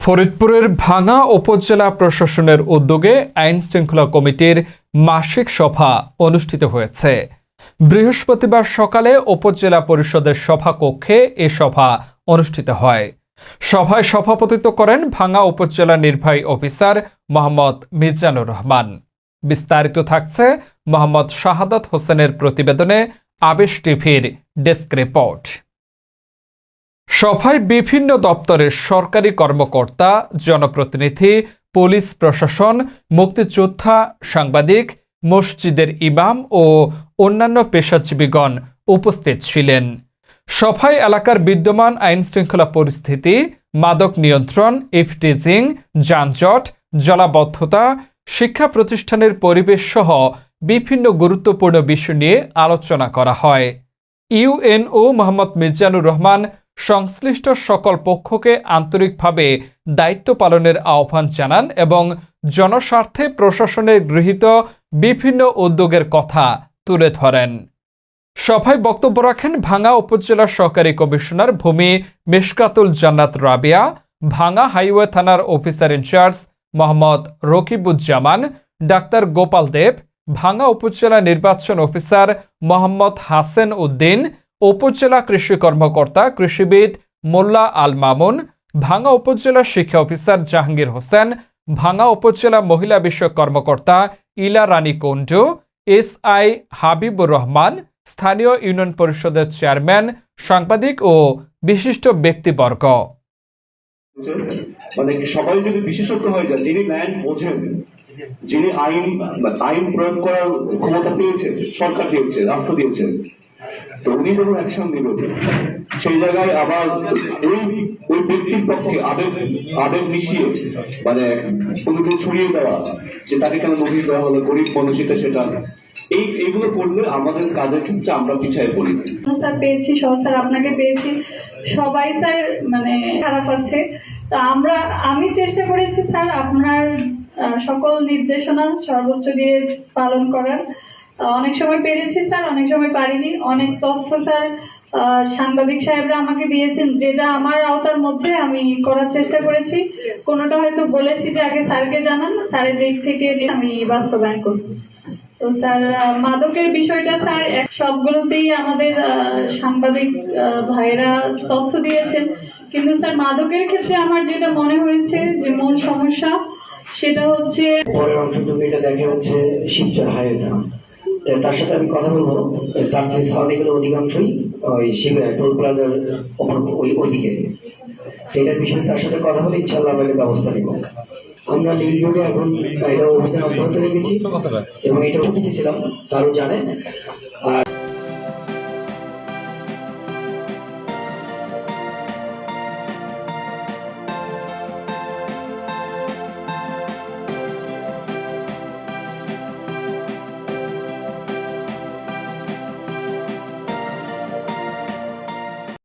ফরিদপুরের ভাঙা উপজেলা প্রশাসনের উদ্যোগে আইন শৃঙ্খলা কমিটির মাসিক সভা অনুষ্ঠিত হয়েছে। বৃহস্পতিবার সকালে উপজেলা পরিষদের সভাকক্ষে এ সভা অনুষ্ঠিত হয়। সভায় সভাপতিত্ব করেন ভাঙা উপজেলা নির্বাহী অফিসার মোহাম্মদ মিজানুর রহমান। বিস্তারিত থাকছে মোহাম্মদ শাহাদাত হোসেনের প্রতিবেদনে আবেশ টিভির ডেস্ক রিপোর্ট। সভায় বিভিন্ন দপ্তরের সরকারি কর্মকর্তা, জনপ্রতিনিধি, পুলিশ প্রশাসন, মুক্তিযোদ্ধা, সাংবাদিক, মসজিদের ইমাম ও অন্যান্য পেশাজীবীগণ উপস্থিত ছিলেন। সভায় এলাকার বিদ্যমান আইন শৃঙ্খলা পরিস্থিতি, মাদক নিয়ন্ত্রণ, ইফটিজিং, যানজট, জলাবদ্ধতা, শিক্ষা প্রতিষ্ঠানের পরিবেশ সহ বিভিন্ন গুরুত্বপূর্ণ বিষয় নিয়ে আলোচনা করা হয়। ইউএনও মোহাম্মদ মিজানুর রহমান সংশ্লিষ্ট সকল পক্ষকে আন্তরিকভাবে দায়িত্ব পালনের আহ্বান জানান এবং জনস্বার্থে প্রশাসনের গৃহীত বিভিন্ন উদ্যোগের কথা তুলে ধরেন। সভায় বক্তব্য রাখেন ভাঙা উপজেলা সহকারী কমিশনার ভূমি মেশকাতুল জান্নাত রাবিয়া ভাঙা হাইওয়ে থানার officer in charge Mohammad Rokibuzzaman, doctor Gopal Deb Bhanga উপজেলা নির্বাচন অফিসার মোহাম্মদ হাসেন উদ্দিন উপজেলা কৃষি কর্মকর্তা কৃষিবিদ মোল্লা আল মামুন ভাঙা উপজেলা শিক্ষা অফিসার জাহাঙ্গীর হোসেন ভাঙা উপজেলা মহিলা বিষয়ক কর্মকর্তা ইলা রানী কুণ্ডু এস আই হাবিবুর রহমান, স্থানীয় ইউনিয়ন পরিষদের চেয়ারম্যান, সাংবাদিক ও বিশিষ্ট ব্যক্তিবর্গ। মানে সবাই যদি বিশেষজ্ঞ হয়ে যিনি বোঝেন, যিনি আইন আইন প্রয়োগ করার ক্ষমতা পেয়েছেন, সরকার দিয়েছে, রাষ্ট্র দিয়েছে তো উনি যখন অ্যাকশন দিবেন সেই জায়গায় আবার ওই ওই ব্যক্তির পক্ষে আবেগ আবেগ মিশিয়ে মানে কোনো ছড়িয়ে দেওয়া, যে তাকে কেন নোটিশ দেওয়া হলো, গরিব মানুষ সেটা, এই, এইগুলো করলে আমাদের কাজের ক্ষেত্রে আমরা পিছিয়ে পড়ি। স্যার, পেয়েছি, সহ স্যার, আপনাকে পেয়েছি। সবাই স্যার মানে খারাপ আছে। তা আমরা, আমি চেষ্টা করেছি, স্যার, আপনার সকল নির্দেশনা সর্বোচ্চ দিয়ে পালন করার। অনেক সময় পেরেছি, স্যার, অনেক সময় পারিনি। অনেক তথ্য, স্যার সাংবাদিক সাহেবরা আমাকে দিয়েছেন, যেটা আমার আওতার মধ্যে আমি করার চেষ্টা করেছি। কোনোটা হয়তো বলেছি যে আগে স্যারকে জানান, স্যারের দিক থেকে আমি বাস্তবায়ন করব। তো, স্যার মাদকের বিষয়টা, স্যার সবগুলোতেই আমাদের সাংবাদিক ভাইরা তথ্য দিয়েছেন। কিন্তু, স্যার, মাদকের ক্ষেত্রে আমার যেটা মনে হয়েছে, যে মূল সমস্যা, সেটা হচ্ছে পরের অংশটুকু এটা দেখে হচ্ছে শিবচর হাইওয়ে থানা। তার সাথে আমি কথা বলব। চাকরি গেলে অধিকাংশই ওই সেগুলো টোল প্লাজার ওপর ওই ওইদিকে। এটার বিষয়ে তার সাথে কথা বলে ইনশাল্লাহ আমরা ব্যবস্থা নিব। আমরা লিগ রোডে এখন এটা অভিযান অব্যাহত রেখেছি। এবং এটা উঠেছিলাম স্যারও জানে।